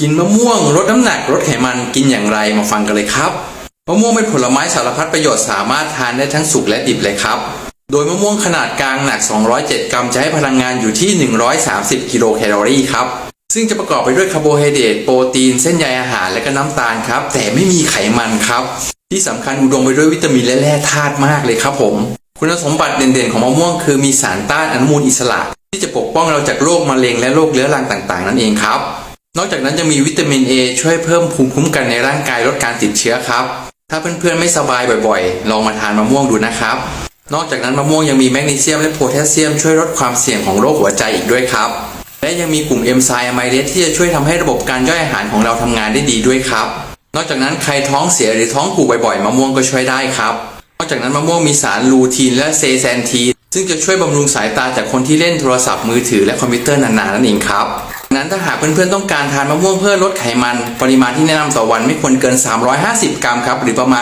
กินมะม่วงลดน้ำหนักลดไขมันกินอย่างไรมาฟังกันเลยครับมะม่วงเป็นผลไม้สารพัดประโยชน์สามารถทานได้ทั้งสุกและดิบเลยครับ โดยมะม่วงขนาดกลางหนัก 207 กรัมจะให้พลังงานอยู่ที่ 130 กิโลแคลอรี่ครับ ซึ่งจะประกอบไปด้วยคาร์โบไฮเดรตโปรตีน เส้นใยอาหารและก็น้ำตาลครับ แต่ไม่มีไขมันครับ ที่สำคัญอุดมไปด้วยวิตามินและแร่ธาตุมากเลยครับผม คุณสมบัติเด่นๆ ของมะม่วงคือมีสารต้านอนุมูลอิสระ ที่จะปกป้องเราจากโรคมะเร็งและโรคเรื้อรังต่างๆ นั่นเองครับ นอกจากนั้นจะมีวิตามิน A ช่วยเพิ่มภูมิคุ้มกันในร่างกายลดการติดเชื้อครับ ถ้าเพื่อนๆไม่สบายบ่อยๆ ลองมาทานมะม่วงดูนะครับ นอกจากนั้นมะม่วงยังมีแมกนีเซียมและโพแทสเซียมช่วยลดความเสี่ยงของโรคหัวใจอีกด้วยครับ และยังมีกลุ่มเอนไซม์อะไมเลสที่จะช่วยทำให้ระบบการย่อยอาหารของเราทำงานได้ดีด้วยครับ นอกจากนั้นใครท้องเสียหรือท้องผูกบ่อยๆ มะม่วงก็ช่วยได้ครับ นอกจากนั้นมะม่วงมีสารลูทีนและเซแซนทีนซึ่งจะช่วยบำรุงสายตาจากคนที่เล่นโทรศัพท์มือถือและคอมพิวเตอร์นานๆนั่นเองครับ นั้นถ้าหากเพื่อนๆต้องการทานมะม่วงเพื่อลดไขมัน ปริมาณที่แนะนำต่อวันไม่ควรเกิน 350 กรัมครับหรือประมาณ